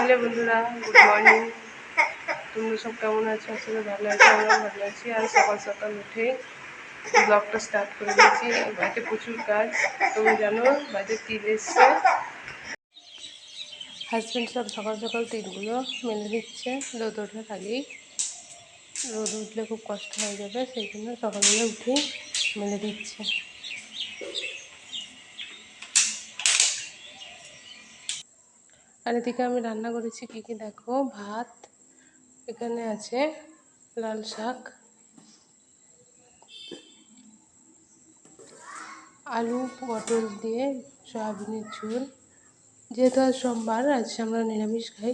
Hello বন্ধুরা, good morning. তোমরা সব কেমন আছো? আসলে ভালো আছো আমরা ভালো আছি। আর সকাল সকাল উঠে ব্লগটা স্টার্ট করে দিয়েছি। বাড়িতে প্রচুর কাজ। তুমি জানো, বাড়িতে তিল এসছে? হাজব্যান্ড সব সকাল সকাল তিলগুলো মেলে দিচ্ছে রোদ ওঠার আগেই। রোদ উঠলে খুব কষ্ট হয়ে যাবে, সেই জন্য সকালবেলা উঠে মেলে দিচ্ছে আর এদিকে আমি রান্না করেছি কী কী দেখো? ভাত, এখানে আছে লাল শাক, আলু, পটল দিয়ে সয়াবিনের ঝোল। যেহেতু আজ সোমবার, আজ আমরা নিরামিষ খাই,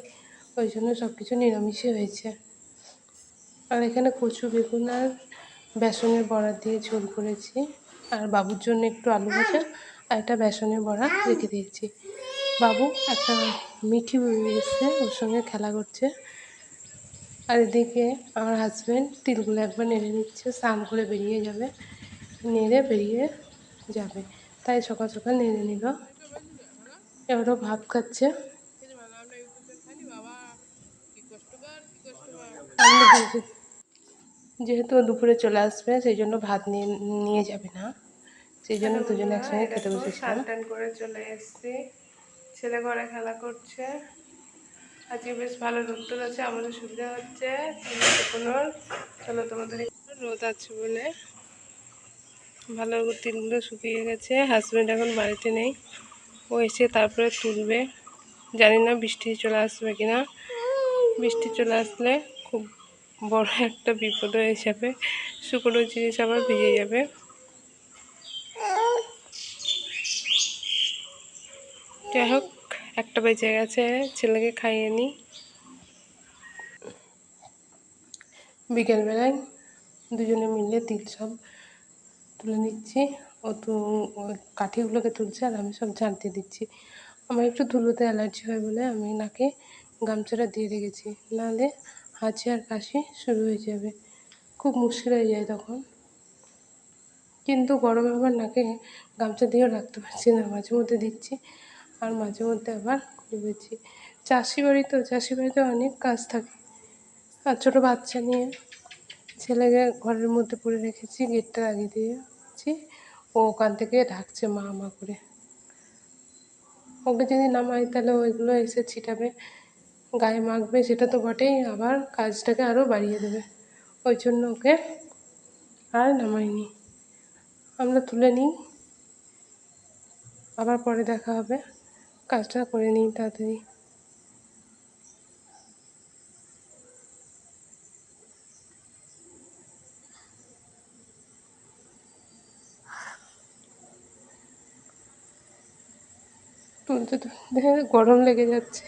ওই জন্য সব কিছু নিরামিষই হয়েছে। আর এখানে কচু, বেগুন আর বেসনের বড়া দিয়ে ঝোল করেছি। আর বাবুর জন্য একটু আলু ভাজা আর একটা বেসনের বড়া রেখে দিয়েছি। বাবু, একটা মিঠি এসছে ওর সঙ্গে খেলা করছে। আর এদিকে আমার হাজব্যান্ড তিলগুলো একবার নেড়ে নিচ্ছে, স্নান করে বেরিয়ে যাবে। নেড়ে বেরিয়ে যাবে, তাই সকাল সকাল নেড়ে নিল। এবারও ভাত খাচ্ছে। যেহেতু দুপুরে চলে আসবে, সেই জন্য ভাত নিয়ে নিয়ে যাবে না। সেই জন্য দুজনে একসঙ্গে খেতে বসেছিলাম। করে চলে এসেছি। ছেলে ঘরে খেলা করছে। আজকে বেশ ভালো রোদ আছে আমাদের সুবিধা হচ্ছে। চলো তোমাদের রোদ আছে বলে। ভালো তিনগুলো শুকিয়ে গেছে হাজব্যান্ড এখন বাড়িতে নেই। ও এসে তারপরে তুলবে। জানি না বৃষ্টি চলে আসবে কিনা। বৃষ্টি চলে আসলে খুব বড় একটা বিপদ হয়ে যাবে। শুকনো জিনিস আবার ভিজে যাবে। যাই হোক, একটা বেঁচে গেছে, ছেলেকে খাইয়ে নিই বিকেলবেলায় দুজনে মিলে তিল সব তুলে নিচ্ছি। ও তো কাঠিগুলোকে তুলছে আর আমি সব ঝাঁট দিয়ে দিচ্ছি। আমার একটু ধুলোতে অ্যালার্জি হয় বলে আমি নাকে গামছাটা দিয়ে রেখেছি। নাহলে হাঁচি আর কাশি শুরু হয়ে যাবে। খুব মুশকিল হয়ে যায় তখন। কিন্তু গরমে আবার নাকে গামছা দিয়েও রাখতে পারছি না, মাঝে মধ্যে দিচ্ছি। আর মাঝে মধ্যে আবার খুলে দিচ্ছি চাষি বাড়ি তো চাষি বাড়িতে অনেক কাজ থাকে। আর ছোটো বাচ্চা নিয়ে ছেলেকে ঘরের মধ্যে পুরে রেখেছি, গেটটা লাগিয়ে দিয়েছি। ও ওখান থেকে ঢাকছে মা মা করে। ওকে যদি নামাই তাহলে ওইগুলো এসে ছিটাবে, গায়ে মাখবে, সেটা তো বটেই। আবার কাজটাকে আরও বাড়িয়ে দেবে। ওই জন্য ওকে আর নামাইনি। আমরা তুলে নিই। আবার পরে দেখা হবে। কাজটা করে নিই তাড়াতাড়ি। তুলতে তুলতে গরম লেগে যাচ্ছে।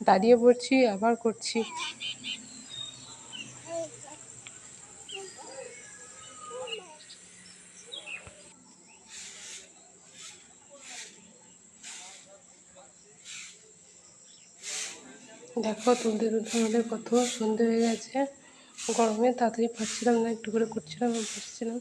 দাঁড়িয়ে পড়ছি আবার করছি। দেখো তুলতে তুলতে আমাদের কত সন্ধে হয়ে গেছে। গরমে তাড়াতাড়ি পারছিলাম না, একটু করে করছিলাম, বসছিলাম।